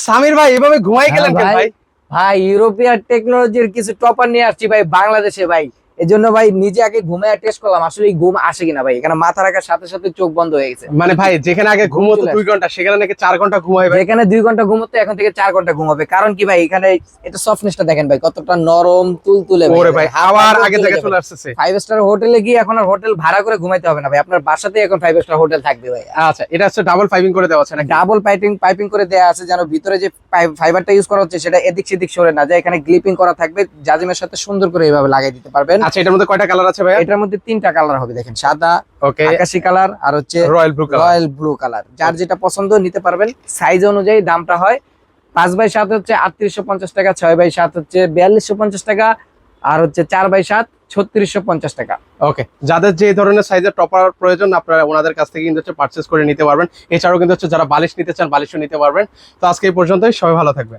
সামির ভাই এভাবে ঘুমাই হ্যাঁ গেলেন ভাই। ভাই ভাই ইউরোপিয়ান টেকনোলজির কিছু টপার নিয়ে আসছি ভাই বাংলাদেশে ভাই এজন্য ভাই নিজে আগে ঘুমে টেস্ট করলাম। আসলে ঘুম আসে কিনা ভাই? এখানে মাথা রাখার সাথে সাথে চোখ বন্ধ হয়ে গেছে। মানে ভাই যেখানে আগে ঘুম ঘুমোতো দুই ঘণ্টা সেখানে নাকি চার ঘণ্টা ঘুমাই ভাই? যেখানে দুই ঘণ্টা ঘুমোতো এখন থেকে চার ঘণ্টা ঘুমাবে কারণ কি ভাই এখানে এটা সফটনেসটা দেখেন ভাই কতটা নরম তুলতুলে ওরে ভাই আবার আগে থেকে চলে আসতেছে। ফাইভ স্টার হোটেলে গিয়ে এখন আর হোটেল ভাড়া করে ঘুমাইতে হবে না ভাই। আপনার বাসাতে এখন ফাইভ স্টার হোটেল থাকবে ভাই। আচ্ছা এটা হচ্ছে ডাবল ফাইভিং করে দেওয়া আছে নাকি? ডাবল পাইপিং পাইপিং করে দেওয়া আছে যেন ভিতরে যে ফাইবারটা ইউজ করা হচ্ছে সেটা এদিক সেদিক সরে না যায়। এখানে গ্লিপিং করা থাকবে জাজিমের সাথে সুন্দর করে এইভাবে লাগিয়ে দিতে পারবেন। আচ্ছা এটার মধ্যে কয়টা কালার আছে ভাই এটার মধ্যে তিনটা কালার হবে দেখেন সাদা ওকে আকাশি কালার আর হচ্ছে royal blue colour royal blue colour যার যেটা পছন্দ নিতে পারবেন। সাইজ অনুযায়ী দামটা হয় পাঁচ বাই সাত হচ্ছে আটত্রিশশো পঞ্চাশ টাকা ছয় বাই সাত হচ্ছে বিয়াল্লিশশো পঞ্চাশ টাকা আর হচ্ছে চার বাই সাত ছত্রিশশো পঞ্চাশ টাকা। ওকে যাদের যে ধরনের সাইজের টপার প্রয়োজন আপনারা ওনাদের কাছ থেকে কিন্তু হচ্ছে পারচেস করে নিতে পারবেন। এছাড়াও কিন্তু হচ্ছে যারা বালিশ নিতে চান বালিশও নিতে পারবেন। তো আজকে এই পর্যন্তই সবাই ভালো থাকবেন।